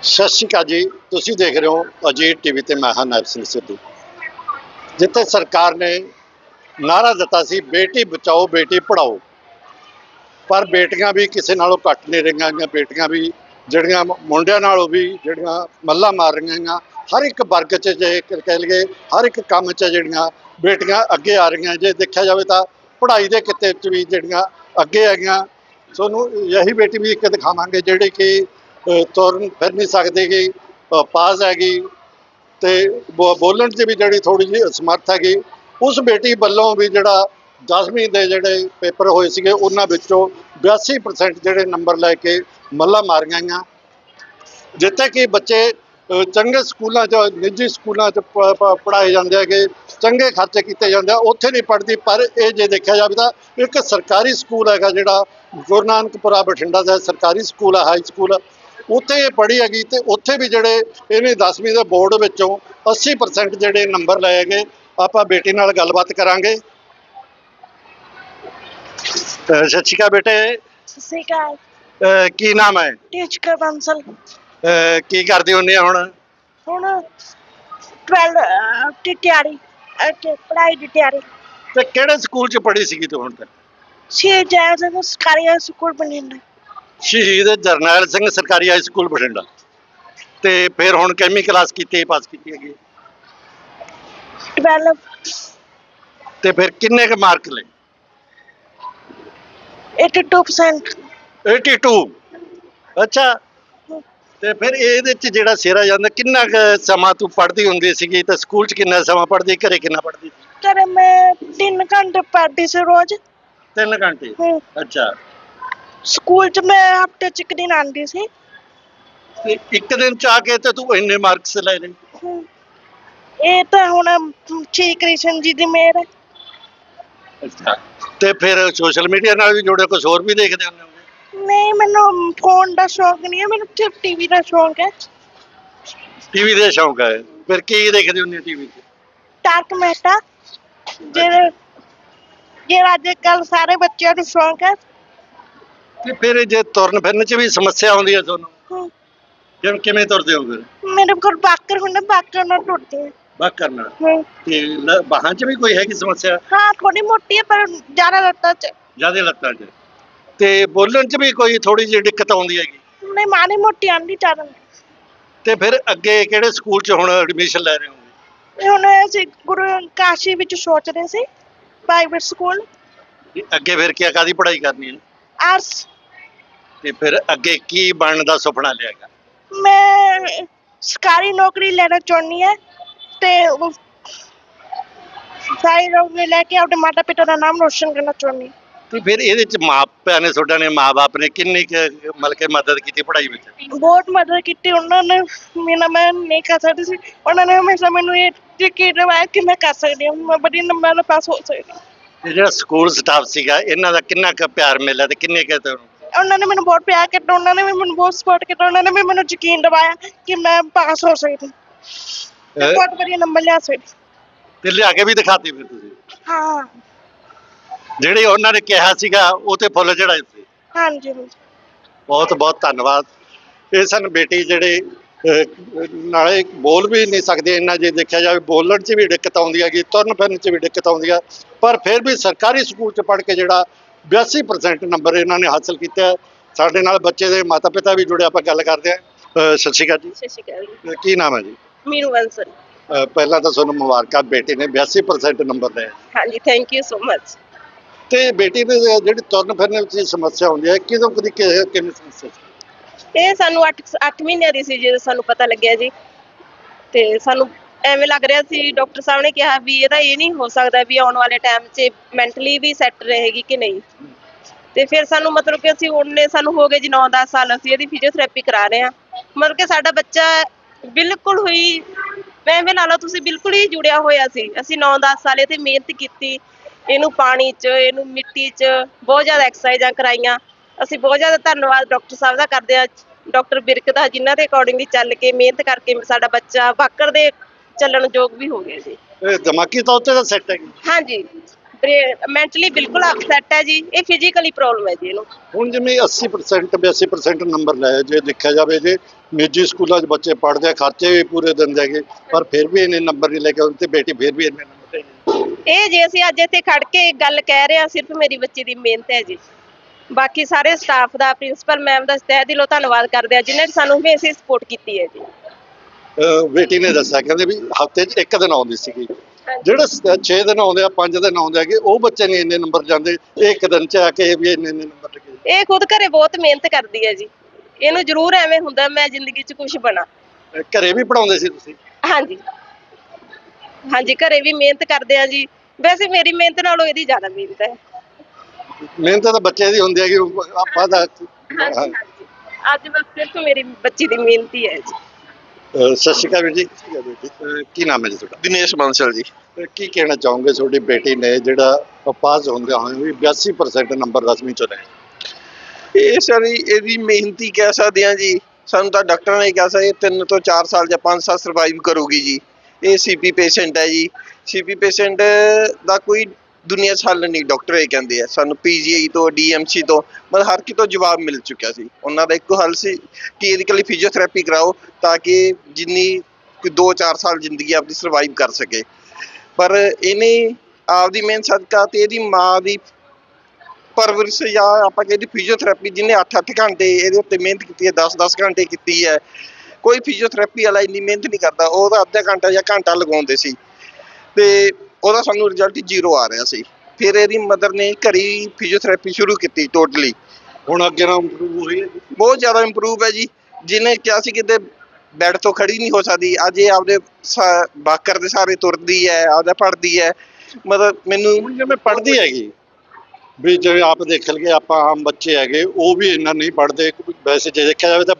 ਸਤਿ ਸ਼੍ਰੀ ਅਕਾਲ ਜੀ, ਤੁਸੀਂ ਦੇਖ ਰਹੇ ਹੋ ਅਜੀਤ ਟੀਵੀ ਤੇ, ਮੈਂ ਹਾਂ ਨਾਇਬ ਸਿੰਘ ਸਿੱਧੂ। ਜਿੱਥੇ ਸਰਕਾਰ ਨੇ ਨਾਰਾ ਦਿੱਤਾ ਸੀ, ਬੇਟੀ ਬਚਾਓ, ਬੇਟੀ ਪੜਾਓ ਪਰ ਬੇਟੀਆਂ ਵੀ ਕਿਸੇ ਨਾਲੋਂ ਘੱਟ ਨਹੀਂ ਰਹੀਆਂ ਗੀਆਂ, ਬੇਟੀਆਂ ਵੀ ਜਿਹੜੀਆਂ ਮੁੰਡਿਆਂ ਨਾਲੋਂ ਵੀ ਜਿਹੜੀਆਂ ਮੱਲਾ ਮਾਰ ਰਹੀਆਂ ਗੀਆਂ, ਹਰ ਇੱਕ ਵਰਗ 'ਚ ਜੇ ਕਹਿ ਲਈਏ, ਹਰ ਇੱਕ ਕੰਮ 'ਚ ਜਿਹੜੀਆਂ ਬੇਟੀਆਂ ਅੱਗੇ ਆ ਰਹੀਆਂ, ਜੇ ਦੇਖਿਆ ਜਾਵੇ ਤਾਂ ਪੜ੍ਹਾਈ ਦੇ ਕਿੱਤੇ 'ਚ ਵੀ ਜਿਹੜੀਆਂ ਅੱਗੇ ਹੈਗੀਆਂ ਤੁਹਾਨੂੰ ਇਹੀ ਬੇਟੀ ਵੀ ਇੱਕ ਦਿਖਾਵਾਂਗੇ, ਜਿਹੜੀ ਕਿ ਅ, ਤੁਰਨ ਫਿਰ ਨਹੀਂ ਸਕਦੀਗੀ ਕਿ ਪਾਸ ਹੈਗੀ। ਤੇ ਬੋ- ਬੋਲਣ 'ਚ ਵੀ ਜਿਹੜੀ ਥੋੜੀ ਜਿਹੀ ਸਮਰਥ ਹੈਗੀ। ਉਸ ਬੇਟੀ ਵੱਲੋਂ ਵੀ ਜਿਹੜਾ 10ਵੀਂ ਦੇ ਜਿਹੜੇ ਪੇਪਰ ਹੋਏ ਸੀਗੇ ਉਹਨਾਂ ਵਿੱਚੋਂ 82% ਜਿਹੜੇ ਨੰਬਰ ਲੈ ਕੇ ਮੱਲਾ ਮਾਰੀਆਂ ਗਈਆਂ। ਜਿੱਥੇ ਕਿ ਬੱਚੇ ਚੰਗੇ ਸਕੂਲਾਂ 'ਚ ਨਿੱਜੀ ਸਕੂਲਾਂ 'ਚ ਪ- ਪ- ਪੜ੍ਹਾਏ ਜਾਂਦੇ ਹੈਗੇ ਚੰਗੇ ਖਰਚੇ ਕੀਤੇ ਜਾਂਦੇ ਆ ਉੱਥੇ ਨਹੀਂ ਪੜ੍ਹਦੀ। ਪਰ ਇਹ ਜੇ ਦੇਖਿਆ ਜਾਵੇ ਤਾਂ ਇੱਕ ਸਰਕਾਰੀ ਸਕੂਲ ਹੈਗਾ ਜਿਹੜਾ ਗੁਰੂ ਨਾਨਕਪੁਰਾ ਬਠਿੰਡਾ ਦਾ ਸਰਕਾਰੀ ਸਕੂਲ ਹੈ ਹਾਈ ਸਕੂਲ ਉੱਥੇ ਇਹ ਪੜ੍ਹੀ ਹੈਗੀ ਤੇ ਉੱਥੇ ਵੀ ਜਿਹੜੇ ਇਹਨੇ 10ਵੀਂ ਦੇ ਬੋਰਡ ਵਿੱਚੋਂ 80% ਜਿਹੜੇ ਨੰਬਰ ਲਏ ਹੈਗੇ ਆਪਾਂ ਬੇਟੀ ਨਾਲ ਗੱਲਬਾਤ ਕਰਾਂਗੇ। ਸਤਿ ਸ਼੍ਰੀ ਅਕਾਲ ਬੇਟੇ। ਸਤਿ ਸ਼੍ਰੀ ਅਕਾਲ। ਅ, ਕੀ ਨਾਮ ਹੈ? ਟੀਚਰ ਬੰਸਲ। ਕੀ ਕਰਦੇ ਹੁੰਦੇ ਆ ਹੁਣ? ਹੁਣ 12 ਅਹ, ਦੀ ਤਿਆਰੀ ਅਤੇ ਪੜ੍ਹਾਈ ਦੀ ਤਿਆਰੀ। ਤੇ ਕਿਹੜੇ ਸਕੂਲ 'ਚ ਪੜ੍ਹੀ ਸੀਗੀ ਤੂੰ ਹੁਣ ਤੱਕ? ਸੀ ਜੈਸ ਸਰਕਾਰੀ ਸਕੂਲ ਬਠਿੰਡਾ ਸ਼ਹੀਦ ਜਰਨੈਲ ਸਿੰਘ ਸਰਕਾਰੀ ਹਾਈ ਸਕੂਲ ਬਠਿੰਡਾ। ਤੇ ਫਿਰ ਹੁਣ ਕਿੰਨੀ ਕਲਾਸ ਕੀਤੀ ਪਾਸ ਕੀਤੀ ਹੈਗੀ। 12 ਤੇ ਫਿਰ ਕਿੰਨੇ ਕੁ ਮਾਰਕ ਲਏ? 82% 82 ਅੱਛਾ। ਤੇ ਫਿਰ ਇਹਦੇ ਚ ਜਿਹੜਾ ਸਿਰਾ ਜਾਂਦਾ ਕਿੰਨਾ ਕੁ ਸਮਾਂ ਤੂੰ ਪੜ੍ਹਦੀ ਹੁੰਦੀ ਸੀਗੀ ਤੇ ਸਕੂਲ ਚ ਕਿੰਨਾ ਸਮਾਂ ਪੜ੍ਹਦੀ ਘਰੇ ਕਿੰਨਾ ਪੜ੍ਹਦੀ? ਸੀ ਕਰ ਮੈਂ 3 ਘੰਟੇ ਪੜ੍ਹਦੀ ਸੀ ਰੋਜ਼। 3 ਘੰਟੇ। ਅੱਛਾ। ਸਕੂਲ ਚ ਮੈਂ ਹਫ਼ਤੇ ਚ ਇੱਕ ਦਿਨ ਆਉਂਦੀ ਸੀ। ਤੇ ਇੱਕ ਦਿਨ ਚ ਆ ਕੇ ਤੇ ਤੂੰ ਇੰਨੇ ਮਾਰਕਸ ਲੈ ਹਮ, ਇਹ ਤਾਂ ਹੁਣ ਸ਼੍ਰੀ ਕ੍ਰਿਸ਼ਨ ਜੀ ਦੀ ਮਿਹਰ ਹੈ। ਅੱਛਾ। ਤੇ ਫਿਰ ਸੋਸ਼ਲ ਮੀਡੀਆ ਨਾਲ ਵੀ ਜੁੜੇ ਕੁਝ ਹੋਰ ਵੀ ਦੇਖਦੇ ਹੁੰਦੇ ਹੋਗੇ? ਨਹੀਂ ਮੈਨੂੰ ਫੋਨ ਦਾ ਸ਼ੌਕ ਨਹੀਂ ਹੈ ਮੈਨੂੰ ਸਿਰਫ ਟੀਵੀ ਦਾ ਸ਼ੌਕ ਹੈ। ਟੀਵੀ ਦੇ ਸ਼ੌਂਕ ਹੈ। ਫਿਰ ਕੀ ਦੇਖਦੇ ਹੁੰਦੇ ਟੀਵੀ ਤੇ ਟਾਰਕ ਮਹਿਤਾ ਜਿਹੜੇ ਜਿਹੜਾ ਅੱਜ ਕੱਲ ਸਾਰੇ ਬੱਚਿਆਂ ਨੂੰ ਸ਼ੌਕ ਹੈ। ਤੇ ਫਿਰ ਜੇ ਤੁਰਨ ਫਿਰਨ ਚ ਵੀ ਸਮੱਸਿਆ ਆਉਂਦੀ ਹੈ ਤੁਹਾਨੂੰ? ਹਮ, ਜਿਵੇਂ ਕਿਵੇਂ ਤੁਰਦੇ ਹੋ ਫਿਰ? ਮੇਰੇ ਕੋਲ ਬਾਕਰ ਹੁੰਦਾ ਬਾਕਰ ਨਾਲ ਟੁੱਟਦੇ ਹੈ ਬਾਕ ਕਰਨਾ ਹਮ, ਤੇ ਲ- ਬਾਹਾਂ 'ਚ ਵੀ ਕੋਈ ਹੈਗੀ ਸਮੱਸਿਆ? ਹਾਂ ਥੋੜੀ ਮੋਟੀ ਹੈ ਪਰ ਜ਼ਿਆਦਾ ਲੱਤਾਂ ਚ। ਜ਼ਿਆਦਾ ਲੱਤਾਂ 'ਚ। ਤੇ ਬੋਲਣ 'ਚ ਵੀ ਕੋਈ ਥੋੜੀ ਜਿਹੀ ਦਿੱਕਤ ਆਉਂਦੀ ਹੈਗੀ? ਨਹੀਂ ਮਾੜੀ ਮੋਟੀ ਆਂਦੀ ਨਹੀਂ। ਤੇ ਫਿਰ ਅੱਗੇ ਕਿਹੜੇ ਸਕੂਲ 'ਚ ਹੁਣ ਐਡਮਿਸ਼ਨ ਲੈ ਰਹੇ ਹੋ? ਹੁਣ ਅਸੀਂ ਗੁਰੂ ਕਾਸ਼ੀ ਵਿੱਚ ਸੋਚ ਰਹੇ ਸੀ ਪ੍ਰਾਈਵੇਟ ਸਕੂਲ ਅੱਗੇ ਫਿਰ ਕੀ ਕਾਦੀ ਪੜ੍ਹਾਈ ਕਰਨੀ ਹੈ? ਆਰਟਸ ਤੇ ਫਿਰ ਅੱਗੇ ਕੀ ਬਣਨ ਦਾ ਸੁਪਨਾ ਲਿਆਗਾ ਮੈਂ ਸਰਕਾਰੀ ਨੌਕਰੀ ਲੈਣਾ ਚਾਹੁੰਦੀ ਹੈ ਤੇ ਉਹ ਸਾਰੀ ਨੌਕਰੀ ਲੈ ਕੇ ਆਪਣੇ ਮਾਤਾ ਪਿਤਾ ਦਾ ਨਾਮ ਰੋਸ਼ਨ ਕਰਨਾ ਚਾਹੁੰਦੀ ਹਾਂ। ਤੇ ਫਿਰ ਇਹਦੇ 'ਚ ਮਾਪਿਆਂ ਨੇ ਤੁਹਾਡਾ ਨੇ ਮਾਪੇ ਨੇ ਕਿੰਨੀ ਕੁ ਮਤਲਬ ਕਿ ਮਦਦ ਕੀਤੀ ਪੜ੍ਹਾਈ ਵਿੱਚ? ਬਹੁਤ ਮਦਦ ਕੀਤੀ। ਉਹਨਾਂ ਨੇ ਮੇਰਾ ਮੈਂ ਨਹੀਂ ਕਰ ਸਕਦੀ ਸੀ। ਉਹਨਾਂ ਨੇ ਹਮੇਸ਼ਾ ਮੈਨੂੰ ਇਹ ਯਕੀਨ ਦਿਵਾਇਆ ਕਿ ਮੈਂ ਕਰ ਸਕਦੀ ਹਾਂ। ਮੈਂ ਬੜੀ ਨੰਬਰਾਂ ਨਾਲ ਪਾਸ ਹੋ ਸਕਦੀ ਹਾਂ। ਤੇ ਜਿਹੜਾ ਸਕੂਲ ਸਟਾਫ ਸੀਗਾ ਇਹਨਾਂ ਦਾ ਕਿੰਨਾ ਕੁ ਪਿਆਰ ਮਿਲਿਆ ਤੇ ਕਿੰਨੇ ਕੁ ਤੁਹਾਨੂੰ? ਉਹਨਾਂ ਨੇ ਮੈਨੂੰ ਬਹੁਤ ਪਿਆਰ ਕੀਤਾ ਉਹਨਾਂ ਨੇ ਵੀ ਮੈਨੂੰ ਬਹੁਤ ਸਪੋਰਟ ਕੀਤਾ ਉਹਨਾਂ ਨੇ ਵੀ ਮੈਨੂੰ ਯਕੀਨ ਦਿਵਾਇਆ ਕਿ ਮੈਂ ਪਾਸ ਹੋ ਸਕਦੀ। ਅਹ ਬਹੁਤ ਵਧੀਆ ਨੰਬਰ ਲਿਆ ਸਕਦੀ ਤੇ ਲਿਆ ਕੇ ਵੀ ਦਿਖਾਤੀ ਫਿਰ ਤੁਸੀਂ? ਹਾਂ। ਜਿਹੜੇ ਉਹਨਾਂ ਨੇ ਕਿਹਾ ਸੀਗਾ ਉਹ ਤੇ ਫੁੱਲ ਚੜਾਏ ਸੀ। ਹਾਂਜੀ ਹਾਂਜੀ। ਬਹੁਤ ਬਹੁਤ ਧੰਨਵਾਦ। ਇਹ ਸਨ ਬੇਟੀ ਜਿਹੜੇ ਨਾਲੇ ਬੋਲ ਵੀ ਨਹੀਂ ਸਕਦੇ ਇੰਨਾ ਜੇ ਦੇਖਿਆ ਜਾਵੇ ਬੋਲਣ 'ਚ ਵੀ ਦਿੱਕਤ ਆਉਂਦੀ ਹੈਗੀ ਤੁਰਨ ਫਿਰਨ 'ਚ ਵੀ ਦਿੱਕਤ ਆਉਂਦੀ ਆ। ਪਰ ਫਿਰ ਵੀ ਸਰਕਾਰੀ ਸਕੂਲ 'ਚ ਪੜ੍ਹ ਕੇ ਜਿਹੜਾ 82% ਨੰਬਰ ਇਹਨਾਂ ਨੇ ਹਾਸਲ ਕੀਤਾ। ਸਾਡੇ ਨਾਲ ਬੱਚੇ ਦੇ ਮਾਤਾ ਪਿਤਾ ਵੀ ਜੁੜੇ ਆਪਾਂ ਗੱਲ ਕਰਦੇ ਅਹ, ਸਤਿ ਸ਼੍ਰੀ ਅਕਾਲ ਜੀ। ਸਤਿ ਸ਼੍ਰੀ ਅਕਾਲ ਕੀ ਨਾਮ ਹੈ ਜੀ? ਮੀਨੂ ਬੰਸਲ। ਪਹਿਲਾਂ ਤਾਂ ਤੁਹਾਨੂੰ ਮੁਬਾਰਕਾਂ ਬੇਟੀ ਨੇ 82% ਨੰਬਰ ਲਏ ਹਾਂਜੀ ਥੈਂਕ ਯੂ ਸੋ ਮਚ ਤੇ ਬੇਟੀ ਦੇ ਜਿਹੜੀ ਤੁਰਨ ਫਿਰਨ ਵਿੱਚ ਸਮੱਸਿਆ ਹੁੰਦੀ ਹੈ ਕਿਦੋਂ ਕਦੀ ਕਿਵੇਂ ਸਮੱਸਿਆ? ਇਹ ਸਾਨੂੰ 8 8 ਮਹੀਨਿਆਂ ਦੀ ਸੀ ਜਦੋਂ ਸਾਨੂੰ ਪਤਾ ਲੱਗਿਆ ਜੀ। ਤੇ ਸਾਨੂੰ ਐਵੇਂ ਲੱਗ ਰਿਹਾ ਸੀ, ਡਾਕਟਰ ਸਾਹਿਬ ਨੇ ਕਿਹਾ ਵੀ ਇਹਦਾ ਇਹ ਨਹੀਂ ਹੋ ਸਕਦਾ ਵੀ ਆਉਣ ਵਾਲੇ ਟਾਈਮ 'ਚ ਮੈਂਟਲੀ ਵੀ ਸੈੱਟ ਰਹੇਗੀ ਕਿ ਨਹੀਂ। ਤੇ ਫਿਰ ਸਾਨੂੰ ਮਤਲਬ ਕਿ ਅਸੀਂ ਉਹਨੇ ਸਾਨੂੰ ਹੋ ਗਏ ਜੀ 9-10 ਸਾਲ, ਅਸੀਂ ਇਹਦੀ ਫਿਜ਼ੀਓਥੈਰੇਪੀ ਕਰਾ ਰਹੇ ਹਾਂ। ਮਤਲਬ ਕਿ ਸਾਡਾ ਬੱਚਾ ਬਿਲਕੁਲ ਹੋਈ ਮੈਂ ਐਵੇਂ ਲਾ ਲਓ, ਤੁਸੀਂ ਬਿਲਕੁਲ ਹੀ ਜੁੜਿਆ ਹੋਇਆ ਸੀ। ਅਸੀਂ 9-10 ਸਾਲ ਇਹ ਤੇ ਮਿਹਨਤ ਕੀਤੀ, ਇਹਨੂੰ ਪਾਣੀ 'ਚ, ਇਹਨੂੰ ਮਿੱਟੀ 'ਚ ਬਹੁਤ ਜ਼ਿਆਦਾ ਐਕਸਰਸਾਈਜ਼ਾਂ ਕਰਾਈਆਂ। ਅਸੀਂ ਬਹੁਤ ਜ਼ਿਆਦਾ ਧੰਨਵਾਦ ਡਾਕਟਰ ਸਾਹਿਬ ਦਾ ਕਰਦੇ ਹਾਂ। ਡਾਕਟਰ ਬਿਰਕ ਦਾ ਜਿਨ੍ਹਾਂ ਦੇ ਅਕੋਰਡਿੰਗਲੀ ਚੱਲ ਕੇ ਮਿਹਨਤ ਕਰਕੇ ਸਾਡਾ ਬੱਚਾ ਵਾਕਰ ਦੇ ਚੱਲਣ ਯੋਗ ਵੀ ਹੋ ਗਿਆ ਜੀ। ਇਹ ਦਿਮਾਗੀ ਤੌਰ ਤੇ ਤਾਂ ਸੈੱਟ ਹੈ ਹਾਂਜੀ। ਮੈਂਟਲੀ ਬਿਲਕੁਲ ਅਪਸੈਟ ਹੈ ਜੀ। ਇਹ ਫਿਜ਼ੀਕਲੀ ਪ੍ਰੋਬਲਮ ਹੈ ਜੀ ਇਹਨੂੰ। ਹੁਣ ਜਿਵੇਂ 80% 82% ਨੰਬਰ ਲਏ ਜੇ ਦੇਖਿਆ ਜਾਵੇ ਜੇ ਨਿੱਜੀ ਸਕੂਲਾਂ 'ਚ ਬੱਚੇ ਪੜ੍ਹਦੇ ਆ ਖਰਚੇ ਵੀ ਪੂਰੇ ਦਿੰਦੇ ਹੈਗੇ ਪਰ ਫਿਰ ਵੀ ਇੰਨੇ ਨੰਬਰ ਨਹੀਂ ਲੈ ਕੇ ਆਉਂਦੇ ਤੇ ਬੇਟੀ ਫਿਰ ਵੀ ਇੰਨੇ ਨੰਬਰ। ਇਹ ਜੇ ਅਸੀਂ ਅੱਜ ਇੱਥੇ ਖੜ ਕੇ ਗੱਲ ਕਹਿ ਰਹੇ ਹਾਂ ਸਿਰਫ ਮੇਰੀ ਬੱਚੀ ਦੀ ਮਿਹਨਤ ਹੈ ਜੀ। ਬਾਕੀ ਸਾਰੇ ਸਟਾਫ ਦਾ ਪ੍ਰਿੰਸੀਪਲ ਮੈਮ ਦਾ ਤਹਿ ਦਿਲੋਂ ਧੰਨਵਾਦ ਕਰਦੇ ਆ ਜਿਨ੍ਹਾਂ ਨੇ ਸਾਨੂੰ ਹਮੇਸ਼ਾ ਸਪੋਰਟ ਕੀਤੀ ਹੈ ਜੀ। ਅਹ ਬੇਟੀ ਨੇ ਦੱਸਿਆ ਕਹਿੰਦੇ ਵੀ ਹਫ਼ਤੇ 'ਚ ਇੱਕ ਦਿਨ ਆਉਂਦੀ ਸੀਗੀ। ਜਿਹੜੇ 6 ਦਿਨ ਆਉਂਦੇ ਆ 5 ਦਿਨ ਆਉਂਦੇ ਹੈਗੇ ਉਹ ਬੱਚੇ ਨਹੀਂ ਇੰਨੇ ਨੰਬਰ ਜਾਂਦੇ। ਇਹ ਇੱਕ ਦਿਨ 'ਚ ਆ ਕੇ ਵੀ ਇੰਨੇ ਇੰਨੇ ਨੰਬਰ ਲੈ ਕੇ ਜਾਂਦੇ। ਇਹ ਖੁਦ ਘਰੇ ਬਹੁਤ ਮਿਹਨਤ ਕਰਦੀ ਹੈ ਜੀ। ਇਹਨੂੰ ਜ਼ਰੂਰ ਐਵੇਂ ਹੁੰਦਾ ਮੈਂ ਜ਼ਿੰਦਗੀ 'ਚ ਕੁਝ ਬਣਾ। ਅਹ ਘਰੇ ਵੀ ਪੜਾਉਂਦੇ ਸੀ ਤੁਸੀਂ? ਹਾਂਜੀ। ਹਾਂਜੀ ਘਰੇ ਵੀ ਮਿਹਨਤ ਕਰਦੇ ਆ ਜੀ। ਵੈਸੇ ਮੇਰੀ ਮਿਹਨਤ ਨਾਲੋਂ ਇਹਦੀ ਜ਼ਿਆਦਾ ਮਿਹਨਤ ਹੈ। ਮਿਹਨਤ ਤਾਂ ਬੱਚੇ ਦੀ ਹੁੰਦੀ ਹੈਗੀ ਉਹ ਆਪਾਂ ਦਾ ਹਾਂਜੀ ਹਾਂਜੀ ਅੱਜ ਬਸ ਸਿਰਫ ਮੇਰੀ ਬੱਚੀ ਦੀ ਮਿਹਨਤ ਹੀ ਹੈ ਜੀ। ਸਤਿ ਸ਼੍ਰੀ ਅਕਾਲ ਵੀਰ ਜੀ। ਅਹ ਕੀ ਨਾਮ ਹੈ ਜੀ ਤੁਹਾਡਾ? ਦਿਨੇਸ਼ ਬਾਂਸਲ ਜੀ। ਅਹ ਕੀ ਕਹਿਣਾ ਚਾਹੋਗੇ? ਤੁਹਾਡੀ ਬੇਟੀ ਨੇ ਜਿਹੜਾ ਪਾਸ ਹੁੰਦਿਆਂ ਹੋਏ ਵੀ 82% ਨੰਬਰ ਦਸਵੀਂ ਚੋਂ ਲਏ ਇਹ ਸਾਰੀ ਇਹਦੀ ਮਿਹਨਤੀ ਕਹਿ ਸਕਦੇ ਆ ਜੀ। ਸਾਨੂੰ ਤਾਂ ਡਾਕਟਰਾਂ ਨੇ ਕਿਹਾ ਸੀ ਇਹ 3 ਤੋਂ 4 ਸਾਲ ਜਾਂ 5 ਸਾਲ ਸਰਵਾਈਵ ਕਰੂਗੀ ਜੀ। ਇਹ ਸੀਪੀ ਪੇਸ਼ੈਂਟ ਹੈ ਜੀ। ਸੀਪੀ ਪੇਸ਼ੈਂਟ ਦਾ ਕੋਈ ਦੁਨੀਆ 'ਚ ਹੱਲ ਨਹੀਂ ਡਾਕਟਰ ਇਹ ਕਹਿੰਦੇ ਆ, ਸਾਨੂੰ ਪੀਜੀਆਈ ਤੋਂ ਡੀਐਮਸੀ ਤੋਂ, ਮਤਲਬ ਹਰ ਕਿਤੋਂ ਜਵਾਬ ਮਿਲ ਚੁੱਕਿਆ ਸੀ। ਉਹਨਾਂ ਦਾ ਇੱਕੋ ਹੱਲ ਸੀ ਕਿ ਇਹਦੀ ਕੱਲੀ ਫਿਜ਼ੀਓਥੈਰੇਪੀ ਕਰਾਓ ਤਾਂ ਕਿ ਜਿੰਨੀ ਕੋਈ 2-4 ਸਾਲ ਜ਼ਿੰਦਗੀ ਆਪਣੀ ਸਰਵਾਈਵ ਕਰ ਸਕੇ। ਪਰ ਇਹਨੇ ਆਪਦੀ ਮਿਹਨਤ ਸਦਕਾ ਤੇ ਇਹਦੀ ਮਾਂ ਦੀ ਪਰਵਰਿਸ਼ ਜਾਂ ਆਪਾਂ ਕਹਿੰਦੇ ਫਿਜ਼ੀਓਥੈਰੇਪੀ ਜਿਹਨੇ 8-8 ਘੰਟੇ ਇਹਦੇ ਉੱਤੇ ਮਿਹਨਤ ਕੀਤੀ ਹੈ 10-10 ਘੰਟੇ ਕੀਤੀ ਹੈ, ਕੋਈ ਫਿਜ਼ੀਓਥੈਰੇਪੀ ਵਾਲਾ ਇੰਨੀ ਮਿਹਨਤ ਨਹੀਂ ਕਰਦਾ, ਉਹ ਤਾਂ ਅੱਧਾ ਘੰਟਾ ਜਾਂ ਘੰਟਾ ਲਗਾਉਂਦੇ ਸੀ। ਤੇ ਉਹਦਾ ਸਾਨੂੰ ਰਿਜ਼ਲਟ ਜ਼ੀਰੋ ਆ ਰਿਹਾ ਸੀ। ਫਿਰ ਇਹਦੀ ਮਦਰ ਨੇ ਘਰੀ ਫਿਜ਼ੀਓਥੈਰੇਪੀ ਸ਼ੁਰੂ ਕੀਤੀ ਟੋਟਲੀ ਹੁਣ ਅੱਗੇ ਨਾਲ ਇੰਪਰੂਵ ਹੋਈ ਹੈ ਜੀ। ਬਹੁਤ ਜ਼ਿਆਦਾ ਇੰਪਰੂਵ ਹੈ ਜੀ। ਜਿਹਨੇ ਕਿਹਾ ਸੀ ਕਿਤੇ ਬੈੱਡ ਤੋਂ ਖੜੀ ਨਹੀਂ ਹੋ ਸਕਦੀ। ਅੱਜ ਇਹ ਆਪਦੇ ਸਾ- ਬਾਕਰ ਦੇ ਸਾਰੇ ਤੁਰਦੀ ਹੈ ਆਪਦਾ ਪੜਦੀ ਹੈ। ਮਤਲਬ ਮੈਨੂੰ ਹੁਣ ਜਿਵੇਂ ਪੜ੍ਹਦੀ ਹੈਗੀ। ਵੀ ਜਿਵੇਂ ਆਪ ਦੇਖ ਲਈਏ ਆਪਾਂ ਆਮ ਬੱਚੇ ਹੈਗੇ ਉਹ ਵੀ ਇੰਨਾ ਨਹੀਂ ਪੜ੍ਹਦੇ। ਵੈਸੇ ਜੇ ਦੇਖਿਆ ਜਾਵੇ ਤਾਂ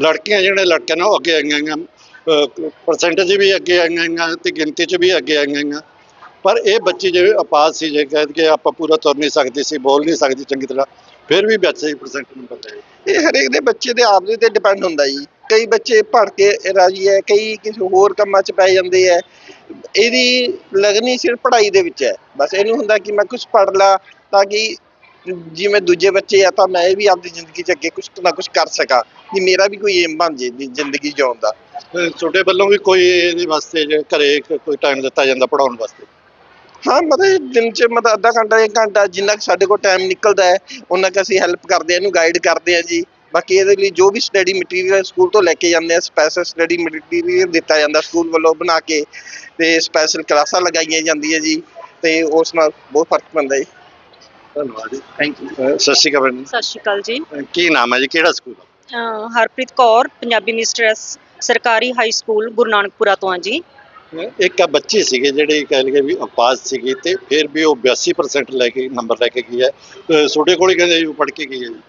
ਲੜਕੀਆਂ ਜਿਹੜੇ ਲੜਕੇ ਨੇ ਉਹ ਅੱਗੇ ਆਈਆਂ ਆਈਆਂ ਪਰਸੈਂਟੇਜ ਵੀ ਅੱਗੇ ਆਈਆਂ ਆਈਆਂ ਤੇ ਗਿਣਤੀ 'ਚ ਵੀ ਅੱਗੇ ਆਈਆਂ ਆਈਆਂ ਪਰ ਇਹ ਬੱਚੀ ਜਿਹੜੇ ਅਪਾਸ ਸੀ ਜੇ ਕਹਿ ਕੇ ਆਪਾਂ ਪੂਰਾ ਤੁਰ ਨਹੀਂ ਸਕਦੀ ਸੀ ਬੋਲ ਨਹੀਂ ਸਕਦੀ ਚੰਗੀ ਤਰ੍ਹਾਂ ਫਿਰ ਵੀ 82% ਨੰਬਰ ਲਏ ਇਹ ਹਰੇਕ ਦੇ ਬੱਚੇ ਦੇ ਆਪਦੇ ਤੇ ਡਿਪੈਂਡ ਹੁੰਦਾ ਜੀ। ਕਈ ਬੱਚੇ ਪੜ੍ਹ ਕੇ ਰਾਜੀ ਹੈ ਕਈ ਕਿਸੇ ਹੋਰ ਕੰਮਾਂ 'ਚ ਪੈ ਜਾਂਦੇ ਹੈ। ਇਹਦੀ ਲਗਨੀ ਸਿਰਫ ਪੜ੍ਹਾਈ ਦੇ ਵਿੱਚ ਹੈ। ਬਸ ਇਹਨੂੰ ਹੁੰਦਾ ਕਿ ਮੈਂ ਕੁਝ ਪੜ੍ਹ ਲਾ ਤਾਂ ਕਿ ਜਿਵੇਂ ਦੂਜੇ ਬੱਚੇ ਆ ਤਾਂ ਮੈਂ ਵੀ ਆਪਦੀ ਜ਼ਿੰਦਗੀ 'ਚ ਅੱਗੇ ਕੁਝ ਨਾ ਕੁਝ ਕਰ ਸਕਾਂ। ਕਿ ਮੇਰਾ ਵੀ ਕੋਈ ਏਮ ਬਣ ਜੇ ਦੀ ਜ਼ਿੰਦਗੀ ਜਿਉਣ ਦਾ। ਤੁਹਾਡੇ ਵੱਲੋਂ ਵੀ ਕੋਈ ਇਹਦੇ ਵਾਸਤੇ ਜੇ ਘਰੇ ਕੋਈ ਟਾਈਮ ਦਿੱਤਾ ਜਾਂਦਾ ਪੜਾਉਣ ਵਾਸਤੇ? ਹਾਂ ਮਤਲਬ ਦਿਨ 'ਚ ਮਤਲਬ ਅੱਧਾ ਘੰਟਾ ਇੱਕ ਘੰਟਾ ਜਿੰਨਾ ਕੁ ਸਾਡੇ ਕੋਲ ਟਾਈਮ ਨਿਕਲਦਾ ਹੈ ਉਹਨਾਂ ਕੁ ਅਸੀਂ ਹੈਲਪ ਕਰਦੇ ਹਾਂ ਇਹਨੂੰ ਗਾਈਡ ਕਰਦੇ ਹਾਂ ਜੀ। ਬਾਕੀ ਇਹਦੇ ਲਈ ਜੋ ਵੀ ਸਟੱਡੀ ਮਟੀਰੀਅਲ ਸਕੂਲ ਤੋਂ ਲੈ ਕੇ ਜਾਂਦੇ ਆ ਸਪੈਸ਼ਲ ਸਟੱਡੀ ਮਟੀਰੀਅਲ ਦਿੱਤਾ ਜਾਂਦਾ ਸਕੂਲ ਵੱਲੋਂ ਬਣਾ ਕੇ ਤੇ ਸਪੈਸ਼ਲ ਕਲਾਸਾਂ ਲਗਾਈਆਂ ਜਾਂਦੀਆਂ ਜੀ ਤੇ ਉਸ ਨਾਲ ਬਹੁਤ ਫ਼ਰਕ ਪੈਂਦਾ ਜੀ। ਧੰਨਵਾਦ ਜੀ। ਥੈਂਕ ਯੂ ਸਤਿ ਸ਼੍ਰੀ ਅਕਾਲ ਭੈਣ ਜੀ। ਸਤਿ ਸ਼੍ਰੀ ਅਕਾਲ ਜੀ। ਅਹ ਕੀ ਨਾਮ ਹੈ ਜੀ? ਕਿਹੜਾ ਸਕੂਲ ਅਹ ਹਰਪ੍ਰੀਤ ਕੌਰ ਪੰਜਾਬੀ ਮਿਸਟਰੈਸ ਸਰਕਾਰੀ ਹਾਈ ਸਕੂਲ ਗੁਰੂ ਨਾਨਕਪੁਰਾ ਤੋਂ ਆ ਜੀ। ਇੱਕ ਆ ਬੱਚੀ ਸੀਗੇ ਜਿਹੜੇ ਕਹਿ ਲਗੇ ਵੀ ਅਪਾਸ ਸੀਗੀ ਤੇ ਫਿਰ ਵੀ ਉਹ 82% ਲੈ ਕੇ ਨੰਬਰ ਲੈ ਕੇ ਗਈ ਹੈ। ਤੁਹਾਡੇ ਕੋਲ ਹੀ ਕਹਿੰਦੇ ਉਹ ਪੜ੍ਹ ਕੇ ਗਈ ਹੈ ਜੀ।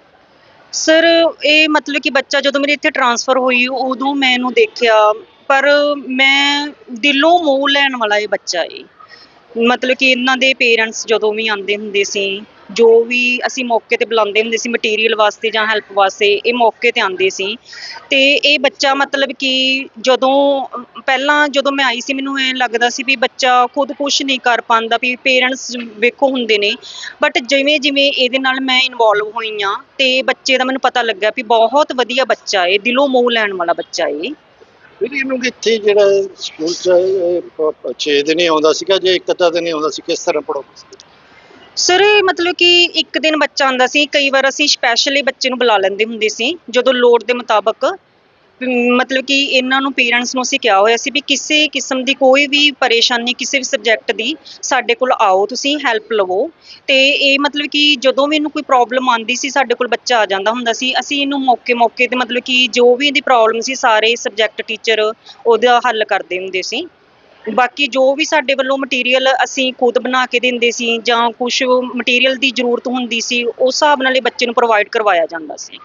ਸਰ ਇਹ ਮਤਲਬ ਕਿ ਬੱਚਾ ਜਦੋਂ ਮੇਰੇ ਇੱਥੇ ਟਰਾਂਸਫਰ ਹੋਈ, ਉਦੋਂ ਮੈਂ ਇਹਨੂੰ ਦੇਖਿਆ, ਪਰ ਮੈਂ ਦਿਲੋਂ ਮੋਹ ਲੈਣ ਵਾਲਾ ਇਹ ਬੱਚਾ ਏ। ਮਤਲਬ ਕਿ ਇਹਨਾਂ ਦੇ ਪੇਰੈਂਟਸ ਜਦੋਂ ਵੀ ਆਉਂਦੇ ਹੁੰਦੇ ਸੀ ਜੋ ਵੀ ਅਸੀਂ ਮੌਕੇ ਤੇ ਬੁਲਾਉਂਦੇ ਹੁੰਦੇ ਸੀ ਮਟੀਰੀਅਲ ਵਾਸਤੇ ਜਾਂ ਹੈਲਪ ਵਾਸਤੇ, ਇਹ ਮੌਕੇ ਤੇ ਆਉਂਦੇ ਸੀ। ਤੇ ਇਹ ਬੱਚਾ ਮਤਲਬ ਕਿ ਜਦੋਂ, ਪਹਿਲਾਂ ਜਦੋਂ ਮੈਂ ਆਈ ਸੀ, ਮੈਨੂੰ ਐਂ ਲੱਗਦਾ ਸੀ ਵੀ ਬੱਚਾ ਖੁਦ ਕੁਝ ਨਹੀਂ ਕਰ ਪਾਉਂਦਾ, ਵੀ ਪੇਰੈਂਟਸ ਵੇਖੋ ਹੁੰਦੇ ਨੇ। ਬਟ ਜਿਵੇਂ ਜਿਵੇਂ ਇਹਦੇ ਨਾਲ ਮੈਂ ਇਨਵੋਲਵ ਹੋਈ ਆ ਤੇ ਬੱਚੇ ਦਾ ਮੈਨੂੰ ਪਤਾ ਲੱਗਾ ਵੀ ਬਹੁਤ ਵਧੀਆ ਬੱਚਾ ਏ ਦਿਲੋਂ ਮੋਹ ਲੈਣ ਵਾਲਾ ਬੱਚਾ ਏ ਫਿਰ ਇਹਨੂੰ ਇੱਥੇ ਜਿਹੜਾ ਸਕੂਲ ਚ 6 ਦਿਨ ਆਉਂਦਾ ਸੀਗਾ, ਜੇ ਇੱਕ ਅੱਧਾ ਦਿਨ ਆਉਂਦਾ ਸੀ, ਕਿਸ ਤਰ੍ਹਾਂ ਪੜਾਉਂਦੇ ਸੀ? ਸਰ ਮਤਲਬ ਕਿ ਇੱਕ ਦਿਨ ਬੱਚਾ ਆਂਦਾ ਸੀ, ਕਈ ਵਾਰ ਅਸੀਂ ਸਪੈਸ਼ਲੀ ਬੱਚੇ ਨੂੰ ਬੁਲਾ ਲੈਂਦੇ ਹੁੰਦੇ ਸੀ, ਜਦੋਂ ਲੋੜ ਦੇ ਮੁਤਾਬਕ। ਵੀ ਮਤਲਬ ਕਿ ਇਹਨਾਂ ਨੂੰ ਪੇਰੈਂਟਸ ਨੂੰ ਅਸੀਂ ਕਿਹਾ ਹੋਇਆ ਸੀ ਵੀ ਕਿਸੇ ਕਿਸਮ ਦੀ ਕੋਈ ਵੀ ਪਰੇਸ਼ਾਨੀ, ਕਿਸੇ ਵੀ ਸਬਜੈਕਟ ਦੀ ਸਾਡੇ ਕੋਲ ਆਓ, ਤੁਸੀਂ ਹੈਲਪ ਲਵੋ। ਤੇ ਇਹ ਮਤਲਬ ਕਿ ਜਦੋਂ ਵੀ ਇਹਨੂੰ ਕੋਈ ਪ੍ਰੋਬਲਮ ਆਂਦੀ ਸੀ, ਸਾਡੇ ਕੋਲ ਬੱਚਾ ਆ ਜਾਂਦਾ ਹੁੰਦਾ ਸੀ, ਅਸੀਂ ਇਹਨੂੰ ਮੌਕੇ ਮੌਕੇ ਤੇ ਮਤਲਬ ਕਿ ਜੋ ਵੀ ਇਹਦੀ ਪ੍ਰੋਬਲਮ ਸੀ, ਸਾਰੇ ਸਬਜੈਕਟ ਟੀਚਰ ਉਹਦਾ ਹੱਲ ਕਰਦੇ ਹੁੰਦੇ ਸੀ। ਬਾਕੀ ਜੋ ਵੀ ਸਾਡੇ ਵੱਲੋਂ ਮਟੀਰੀਅਲ ਅਸੀਂ ਖੁਦ ਬਣਾ ਕੇ ਦਿੰਦੇ ਸੀ ਜਾਂ ਕੁਝ ਮਟੀਰੀਅਲ ਦੀ ਜ਼ਰੂਰਤ ਹੁੰਦੀ ਸੀ, ਉਸ ਹਿਸਾਬ ਨਾਲ ਇਹ ਬੱਚੇ ਨੂੰ ਪ੍ਰੋਵਾਈਡ ਕਰਵਾਇਆ ਜਾਂਦਾ ਸੀ।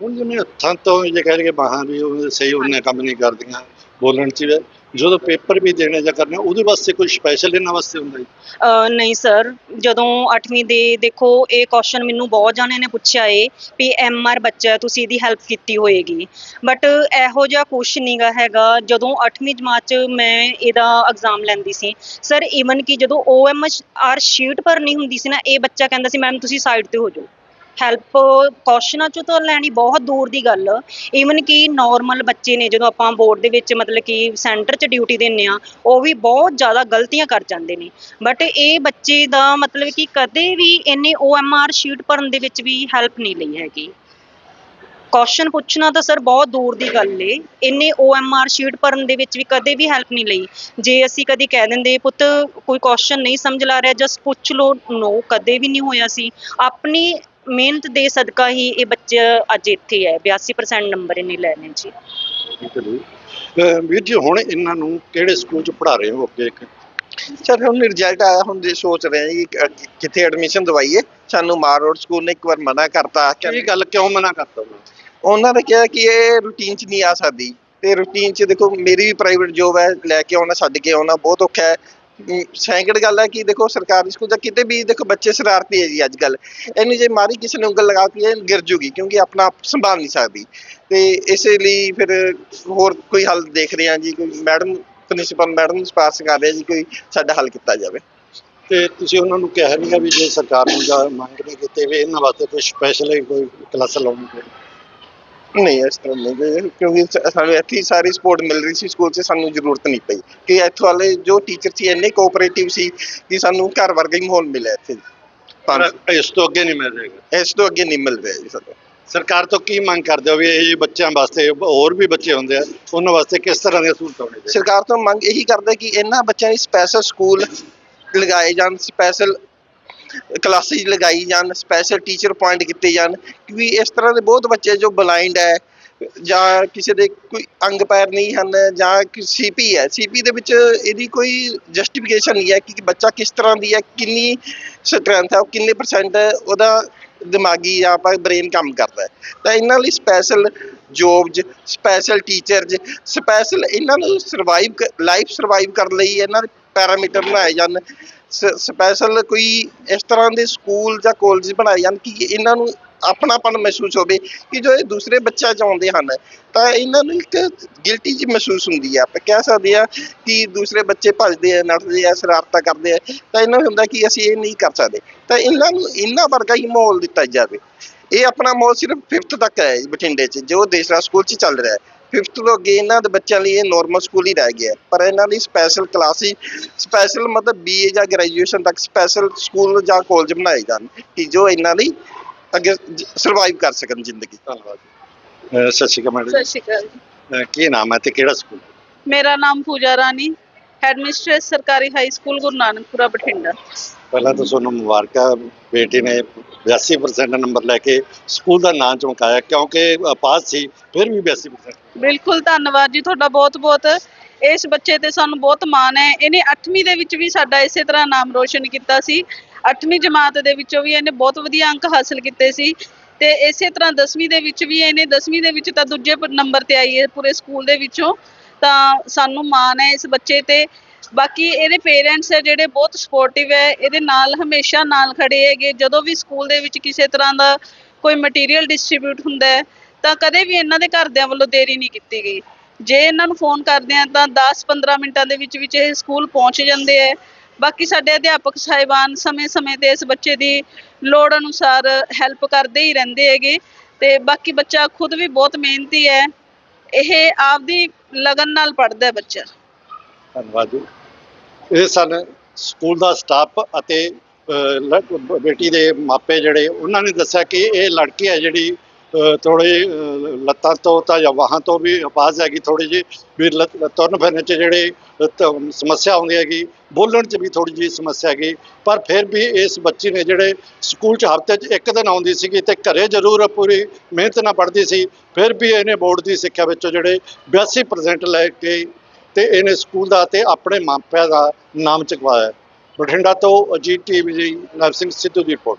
ਹੁਣ ਜਿਵੇਂ ਹੱਥਾਂ ਤੋਂ ਜੇ ਕਹਿ ਲਈਏ ਬਾਹਾਂ ਵੀ ਉਹ ਸਹੀ ਉਹਨੇ ਕੰਮ ਨਹੀਂ ਕਰਦੀਆਂ। ਬੋਲਣ 'ਚ ਜਦੋਂ ਪੇਪਰ ਵੀ ਦੇਣੇ ਜਾਂ ਕਰਨੇ ਉਹਦੇ ਵਾਸਤੇ ਕੋਈ ਸਪੈਸ਼ਲ ਇਹਨਾਂ ਵਾਸਤੇ ਹੁੰਦਾ ਜੀ? ਅਹ ਨਹੀਂ ਸਰ ਜਦੋਂ 8ਵੀਂ ਦੇ ਦੇਖੋ ਇਹ ਕੁਐਸਚਨ ਮੈਨੂੰ ਬਹੁਤ ਜਾਣੇ ਨੇ ਪੁੱਛਿਆ ਏ ਵੀ ਐਮ ਬੱਚਾ ਹੈ, ਤੁਸੀਂ ਇਹਦੀ ਹੈਲਪ ਕੀਤੀ ਹੋਏਗੀ। ਬਟ ਇਹੋ ਜਿਹਾ ਕੁਛ ਨਹੀਂਗਾ ਹੈਗਾ ਜਦੋਂ 8ਵੀਂ ਜਮਾਤ ਚ ਮੈਂ ਇਹਦਾ ਐਗਜ਼ਾਮ ਲੈਂਦੀ ਸੀ। ਸਰ ਈਵਨ ਕਿ ਜਦੋਂ ਓ ਆਰ ਸ਼ੀਟ ਭਰਨੀ ਹੁੰਦੀ ਸੀ ਨਾ ਇਹ ਬੱਚਾ ਕਹਿੰਦਾ ਸੀ ਮੈਮ ਤੁਸੀਂ ਸਾਈਡ ਤੇ ਹੋ ਜਾਓ। ਹੈਲਪ ਕੁਐਸਚਨਾਂ ਚੋਂ ਤਾਂ ਲੈਣੀ ਬਹੁਤ ਦੂਰ ਦੀ ਗੱਲ। ਈਵਨ ਕਿ ਨਾਰਮਲ ਬੱਚੇ ਨੇ, ਜਦੋਂ ਆਪਾਂ ਬੋਰਡ ਦੇ ਵਿੱਚ ਮਤਲਬ ਕਿ ਸੈਂਟਰ 'ਚ ਡਿਊਟੀ ਦਿੰਨੇ ਆ, ਉਹ ਵੀ ਬਹੁਤ ਜ਼ਿਆਦਾ ਗਲਤੀਆਂ ਕਰ ਜਾਂਦੇ ਨੇ। ਬਟ ਇਹ ਬੱਚੇ ਦਾ ਮਤਲਬ ਕਿ ਕਦੇ ਵੀ ਇਹਨੇ OMR ਸ਼ੀਟ ਭਰਨ ਦੇ ਵਿੱਚ ਵੀ ਹੈਲਪ ਨਹੀਂ ਲਈ ਹੈਗੀ। ਕੁਐਸਚਨ ਪੁੱਛਣਾ ਤਾਂ ਸਰ ਬਹੁਤ ਦੂਰ ਦੀ ਗੱਲ ਏ। ਇਹਨੇ OMR ਸ਼ੀਟ ਭਰਨ ਦੇ ਵਿੱਚ ਵੀ ਕਦੇ ਵੀ ਹੈਲਪ ਨਹੀਂ ਲਈ। ਜੇ ਅਸੀਂ ਕਦੀ ਕਹਿ ਦਿੰਦੇ, ਪੁੱਤ, ਕੋਈ ਕੁਐਸਚਨ ਨਹੀਂ ਸਮਝ ਲਾ ਰਿਹਾ ਜਸ ਪੁੱਛ ਲਓ ਨੋ ਕਦੇ ਵੀ ਨਹੀਂ ਹੋਇਆ ਸੀ। ਆਪਣੀ ਮਿਹਨਤ ਦੇ ਸਦਕਾ ਹੀ ਇਹ ਬੱਚਾ ਅੱਜ ਇੱਥੇ ਹੈ। 82% ਨੰਬਰ ਇਹਨੇ ਲੈ ਨੇ ਜੀ। ਵੀਰ ਜੀ ਹੁਣ ਇਹਨਾਂ ਨੂੰ ਕਿਹੜੇ ਸਕੂਲ 'ਚ ਪੜ੍ਹਾ ਰਹੇ ਹੋ ਅੱਗੇ ਇੱਕ? ਸਰ ਹੁਣ ਰਿਜ਼ਲਟ ਆਇਆ ਹੁਣ ਜੇ ਸੋਚ ਰਹੇ ਹਾਂ ਜੀ ਕਿ ਕਿੱਥੇ ਐਡਮਿਸ਼ਨ ਦਵਾਈਏ। ਸਾਨੂੰ ਮਾਰ ਰੋਡ ਸਕੂਲ ਨੇ ਇੱਕ ਵਾਰ ਮਨਾ ਕਰਤਾ। ਕੀ ਗੱਲ ਕਿਉਂ ਮਨਾ ਕਰਤਾ ਉਹਨਾਂ ਨੇ? ਉਹਨਾਂ ਨੇ ਕਿਹਾ ਕਿ ਇਹ ਰੂਟੀਨ 'ਚ ਨਹੀਂ ਆ ਸਕਦੀ। ਤੇ ਰੂਟੀਨ 'ਚ ਦੇਖੋ ਮੇਰੀ ਵੀ ਪ੍ਰਾਈਵੇਟ ਜੋਬ ਹੈ ਲੈ ਕੇ ਆਉਣਾ ਛੱਡ ਕੇ ਆਉਣਾ ਬਹੁਤ ਔਖਾ ਹੈ। ਸੈਂਕੜ ਗੱਲ ਹੈ ਕਿ ਦੇਖੋ ਸਰਕਾਰੀ ਸਕੂਲ ਦਾ ਕਿਤੇ ਵੀ ਦੇਖੋ ਬੱਚੇ ਸ਼ਰਾਰਤੀ ਹੈ ਜੀ ਅੱਜ ਕੱਲ ਇਹਨੂੰ ਜੇ ਮਾਰੀ ਕਿਸੇ ਨੇ ਉਂਗਲ ਲਗਾਤੀ ਇਹ ਗਿਰ ਜੂਗੀ ਕਿਉਂਕਿ ਆਪਣਾ ਆਪ ਸੰਭਾਲ ਨਹੀਂ ਸਕਦੀ। ਤੇ ਇਸੇ ਲਈ ਫਿਰ ਹੋਰ ਕੋਈ ਹੱਲ ਦੇਖ ਰਹੇ ਹਾਂ ਜੀ, ਕੋਈ ਮੈਡਮ, ਪ੍ਰਿੰਸੀਪਲ ਮੈਡਮ ਨੂੰ ਸਿਫਾਰਿਸ਼ ਕਰ ਰਹੇ ਜੀ ਕੋਈ ਸਾਡਾ ਹੱਲ ਕੀਤਾ ਜਾਵੇ। ਤੇ ਤੁਸੀਂ ਉਹਨਾਂ ਨੂੰ ਕਿਹਾ ਨਹੀਂਗਾ ਵੀ ਜੇ ਸਰਕਾਰ ਨੂੰ ਜਾਂ ਮੰਗ ਨਹੀਂ ਕੀਤੀ ਵੀ ਇਹਨਾਂ ਵਾਸਤੇ ਕੋਈ ਸਪੈਸ਼ਲ ਕੋਈ ਕਲਾਸ ਲਾਉਣੀ ਪਵੇ। ਨਹੀਂ ਇਸ ਤਰ੍ਹਾਂ ਨਹੀਂ ਜੀ, ਕਿਉਂਕਿ ਸ- ਸਾਨੂੰ ਇੱਥੇ ਹੀ ਸਾਰੀ ਸਪੋਰਟ ਮਿਲ ਰਹੀ ਸੀ ਸਕੂਲ 'ਚ ਸਾਨੂੰ ਜ਼ਰੂਰਤ ਨਹੀਂ ਪਈ। ਕਿ ਇੱਥੋਂ ਵਾਲੇ ਜੋ ਟੀਚਰ ਸੀ ਇੰਨੇ ਕੋਆਪਰੇਟਿਵ ਸੀ ਕਿ ਸਾਨੂੰ ਘਰ ਵਰਗਾ ਹੀ ਮਾਹੌਲ ਮਿਲਿਆ ਇੱਥੇ। ਪਰ ਇਸ ਤੋਂ ਅੱਗੇ ਨਹੀਂ ਮਿਲ ਜਾਏਗਾ ਇਸ ਤੋਂ ਅੱਗੇ ਨਹੀਂ ਮਿਲ ਰਿਹਾ ਜੀ ਸਾਨੂੰ। ਸਰਕਾਰ ਤੋਂ ਕੀ ਮੰਗ ਕਰਦੇ ਹੋ ਵੀ ਇਹ ਜਿਹੇ ਬੱਚਿਆਂ ਵਾਸਤੇ ਹੋਰ ਵੀ ਬੱਚੇ ਹੁੰਦੇ ਆ ਉਹਨਾਂ ਵਾਸਤੇ ਕਿਸ ਤਰ੍ਹਾਂ ਦੀਆਂ ਸਹੂਲਤਾਂ ਹੋਣੀਆਂ ਚਾਹੀਦੀਆਂ? ਸਰਕਾਰ ਤੋਂ ਮੰਗ ਇਹੀ ਕਰਦਾ ਕਿ ਇਹਨਾਂ ਬੱਚਿਆਂ ਲਈ ਸਪੈਸ਼ਲ ਸਕੂਲ ਲਗਾਏ ਜਾਣ ਸਪੈਸ਼ਲ ਕਲਾਸਿਸ ਲਗਾਈ ਜਾਣ ਸਪੈਸ਼ਲ ਟੀਚਰ ਪੁਆਇੰਟ ਕੀਤੇ ਜਾਣ ਕਿਉਂਕਿ ਇਸ ਤਰ੍ਹਾਂ ਦੇ ਬਹੁਤ ਬੱਚੇ ਜੋ ਬਲਾਈਂਡ ਹੈ ਜਾਂ ਕਿਸੇ ਦੇ ਕੋਈ ਅੰਗ ਪੈਰ ਨਹੀਂ ਹਨ ਜਾਂ ਸੀਪੀ ਹੈ ਸੀਪੀ ਦੇ ਵਿੱਚ ਇਹਦੀ ਕੋਈ ਜਸਟੀਫਿਕੇਸ਼ਨ ਨਹੀਂ ਹੈ ਕਿ ਬੱਚਾ ਕਿਸ ਤਰ੍ਹਾਂ ਦੀ ਹੈ, ਕਿੰਨੀ ਸਟਰੈਂਥ ਹੈ, ਉਹ ਕਿੰਨੇ ਪਰਸੈਂਟ ਉਹਦਾ ਦਿਮਾਗੀ ਜਾਂ ਆਪਾਂ ਬ੍ਰੇਨ ਕੰਮ ਕਰਦਾ ਹੈ। ਤਾਂ ਇਹਨਾਂ ਲਈ special jobs special teachers special ਇਹਨਾਂ ਨੂੰ ਸਰਵਾਈਵ ਲਾਈਫ ਸਰਵਾਈਵ ਕਰਨ ਲਈ ਇਹਨਾਂ ਦੇ ਪੈਰਾਮੀਟਰ ਬਣਾਏ ਜਾਣ। ਸਪੈਸ਼ਲ ਕੋਈ ਇਸ ਤਰ੍ਹਾਂ ਦੇ ਸਕੂਲ ਜਾਂ ਕਾਲਜ ਬਣਾਏ ਜਾਣ ਕਿ ਇਹਨਾਂ ਨੂੰ ਆਪਣਾਪਨ ਮਹਿਸੂਸ ਹੋਵੇ ਕਿ ਜੋ ਇਹ ਦੂਸਰੇ ਬੱਚਾ ਚਾਹੁੰਦੇ ਹਨ, ਤਾਂ ਇਹਨਾਂ ਨੂੰ ਇੱਕ ਗਿਲਟੀ ਜੀ ਮਹਿਸੂਸ ਹੁੰਦੀ ਹੈ। ਆਪਾਂ ਕਹਿ ਸਕਦੇ ਆ ਕਿ ਦੂਸਰੇ ਬੱਚੇ ਭੱਜਦੇ ਆ, ਨੱਠਦੇ ਆ, ਸ਼ਰਾਰਤਾਂ ਕਰਦੇ ਆ, ਤਾਂ ਇਹਨਾਂ ਨੂੰ ਹੁੰਦਾ ਕਿ ਅਸੀਂ ਇਹ ਨਹੀਂ ਕਰ ਸਕਦੇ। ਤਾਂ ਇਹਨਾਂ ਨੂੰ ਇਹਨਾਂ ਵਰਗਾ ਹੀ ਮਾਹੌਲ ਦਿੱਤਾ ਜਾਵੇ। ਇਹ ਆਪਣਾ ਮਾਹੌਲ ਸਿਰਫ 5th ਤੱਕ ਹੈ ਬਠਿੰਡੇ 'ਚ, ਜੋ ਦੇਸਰਾ ਸਕੂਲ 'ਚ ਚੱਲ ਰਿਹਾ ਹੈ। 5th ਤੋਂ ਅੱਗੇ ਇਹਨਾਂ ਦੇ ਬੱਚਿਆਂ ਲਈ ਇਹ ਨਾਰਮਲ ਸਕੂਲ ਹੀ ਰਹਿ ਗਿਆ। ਪਰ ਇਹਨਾਂ ਲਈ ਸਪੈਸ਼ਲ ਕਲਾਸਿਸ ਸਪੈਸ਼ਲ ਮਤਲਬ ਬੀਏ ਜਾਂ ਗ੍ਰੈਜੂਏਸ਼ਨ ਤੱਕ ਸਪੈਸ਼ਲ ਸਕੂਲ ਜਾਂ ਕਾਲਜ ਬਣਾਏ ਜਾਣ ਕਿ ਜੋ ਇਹਨਾਂ ਲਈ ਅੱਗੇ ਸਰਵਾਈਵ ਕਰ ਸਕਣ ਜ਼ਿੰਦਗੀ। ਧੰਨਵਾਦ ਸਤਿ ਸ਼੍ਰੀ ਅਕਾਲ ਮੈਡਮ ਸਤਿ ਸ਼੍ਰੀ ਅਕਾਲ ਕੀ ਨਾਮ ਹੈ ਤੇ ਕਿਹੜਾ ਸਕੂਲ ਮੇਰਾ ਨਾਮ ਪੂਜਾ ਰਾਣੀ ਹੈਡਮਿਸਟ੍ਰੇਸ ਸਰਕਾਰੀ ਹਾਈ ਸਕੂਲ ਗੁਰੂ ਨਾਨਕਪੁਰਾ ਬਠਿੰਡਾ। ਪਹਿਲਾਂ ਤਾਂ ਤੁਹਾਨੂੰ ਮੁਬਾਰਕਾਂ, ਬੇਟੀ ਨੇ 82% ਨੰਬਰ ਲੈ ਕੇ ਸਕੂਲ ਦਾ ਨਾਂ ਚਮਕਾਇਆ, ਕਿਉਂਕਿ ਪਾਸ ਸੀ, ਫਿਰ ਵੀ 82% ਬਿਲਕੁਲ ਧੰਨਵਾਦ ਜੀ ਤੁਹਾਡਾ ਬਹੁਤ-ਬਹੁਤ। ਇਸ ਬੱਚੇ ਤੇ ਸਾਨੂੰ ਬਹੁਤ ਮਾਣ ਹੈ। ਇਹਨੇ 8ਵੀਂ ਦੇ ਵਿੱਚ ਵੀ ਸਾਡਾ ਇਸੇ ਤਰ੍ਹਾਂ ਨਾਮ ਰੋਸ਼ਨ ਕੀਤਾ ਸੀ। 8ਵੀਂ ਜਮਾਤ ਦੇ ਵਿੱਚੋਂ ਵੀ ਇਹਨੇ ਬਹੁਤ ਵਧੀਆ ਅੰਕ ਹਾਸਲ ਕੀਤੇ ਸੀ। ਤੇ ਇਸੇ ਤਰ੍ਹਾਂ 10ਵੀਂ ਦੇ ਵਿੱਚ ਵੀ ਇਹਨੇ 10ਵੀਂ ਦੇ ਵਿੱਚ ਤਾਂ ਦੂਜੇ ਨੰਬਰ ਤੇ ਆਈ ਹੈ ਪੂਰੇ ਸਕੂਲ ਦੇ ਵਿੱਚੋਂ। ਤਾਂ ਸਾਨੂੰ ਮਾਣ ਹੈ ਇਸ ਬੱਚੇ ਤੇ। ਬਾਕੀ ਇਹਦੇ ਪੇਰੈਂਟਸ ਹੈ ਜਿਹੜੇ ਬਹੁਤ ਸਪੋਰਟਿਵ ਹੈ ਇਹਦੇ ਨਾਲ ਹਮੇਸ਼ਾ ਨਾਲ ਖੜੇ ਹੈਗੇ। ਜਦੋਂ ਵੀ ਸਕੂਲ ਦੇ ਵਿੱਚ ਕਿਸੇ ਤਰ੍ਹਾਂ ਦਾ ਕੋਈ ਮਟੀਰੀਅਲ ਡਿਸਟ੍ਰੀਬਿਊਟ ਹੁੰਦਾ ਹੈ, ਤਾਂ ਕਦੇ ਵੀ ਇਹਨਾਂ ਦੇ ਘਰਦਿਆਂ ਵੱਲੋਂ ਦੇਰੀ ਨਹੀਂ ਕੀਤੀ ਗਈ। ਜੇ ਇਹਨਾਂ ਨੂੰ ਫੋਨ ਕਰਦੇ ਆ, ਤਾਂ 10-15 ਮਿੰਟਾਂ ਦੇ ਵਿੱਚ ਵਿੱਚ ਇਹ ਸਕੂਲ ਪਹੁੰਚ ਜਾਂਦੇ ਹੈ ਬਾਕੀ ਸਾਡੇ ਅਧਿਆਪਕ ਸਾਹਿਬਾਨ ਸਮੇਂ-ਸਮੇਂ ਤੇ ਇਸ ਬੱਚੇ ਦੀ ਲੋੜ ਅਨੁਸਾਰ ਹੈਲਪ ਕਰਦੇ ਹੀ ਰਹਿੰਦੇ ਹੈਗੇ। ਤੇ ਬਾਕੀ ਬੱਚਾ ਖੁਦ ਵੀ ਬਹੁਤ ਮਿਹਨਤੀ ਹੈ। ਇਹ ਆਪਦੀ ਲਗਨ ਨਾਲ ਪੜ੍ਹਦਾ ਬੱਚਾ। ਧੰਨਵਾਦ ਜੀ। ਇਹ ਸਨ ਸਕੂਲ ਦਾ ਸਟਾਫ ਅਤੇ ਅ, ਬੇਟੀ ਦੇ ਮਾਪੇ ਜਿਹੜੇ ਉਹਨਾਂ ਨੇ ਦੱਸਿਆ ਕਿ ਇਹ ਲੜਕੀ ਹੈ ਜਿਹੜੀ ਥੋੜੇ ਲੱਤਾਂ ਤੋਂ ਤਾਂ ਜਾਂ ਵਾਹਾਂ ਤੋਂ ਵੀ ਆਪਾਜ਼ ਹੈਗੀ ਥੋੜੀ ਜਿਹੀ ਵੀ ਲੱਤ- ਤੁਰਨ ਫਿਰਨ ਚ ਜਿਹੜੇ ਸਮੱਸਿਆ ਆਉਂਦੀ ਹੈਗੀ ਬੋਲਣ ਚ ਵੀ ਥੋੜੀ ਜਿਹੀ ਸਮੱਸਿਆ ਹੈਗੀ ਪਰ ਫਿਰ ਵੀ ਇਸ ਬੱਚੀ ਨੇ ਜਿਹੜੇ ਸਕੂਲ ਚ ਹਫ਼ਤੇ ਚ ਇੱਕ ਦਿਨ ਆਉਂਦੀ ਸੀਗੀ ਤੇ ਘਰੇ ਜ਼ਰੂਰ ਪੂਰੀ ਮਿਹਨਤ ਨਾਲ ਪੜ੍ਹਦੀ ਸੀ ਫਿਰ ਵੀ ਇਹਨੇ ਬੋਰਡ ਦੀ ਸਿੱਖਿਆ ਵਿੱਚੋਂ ਜਿਹੜੇ 82% ਲੈ ਕੇ ਤੇ ਇਹਨੇ ਸਕੂਲ ਦਾ ਤੇ ਆਪਣੇ ਮਾਪਿਆਂ ਦਾ ਨਾਮ ਚੁਕਵਾਇਆ। ਬਠਿੰਡਾ ਤੋਂ ਅਜੀਤ ਟੀਵੀ ਜੀ ਨਰਸਿੰਘ ਸਿੱਧੂ ਦੀ ਰਿਪੋਰਟ।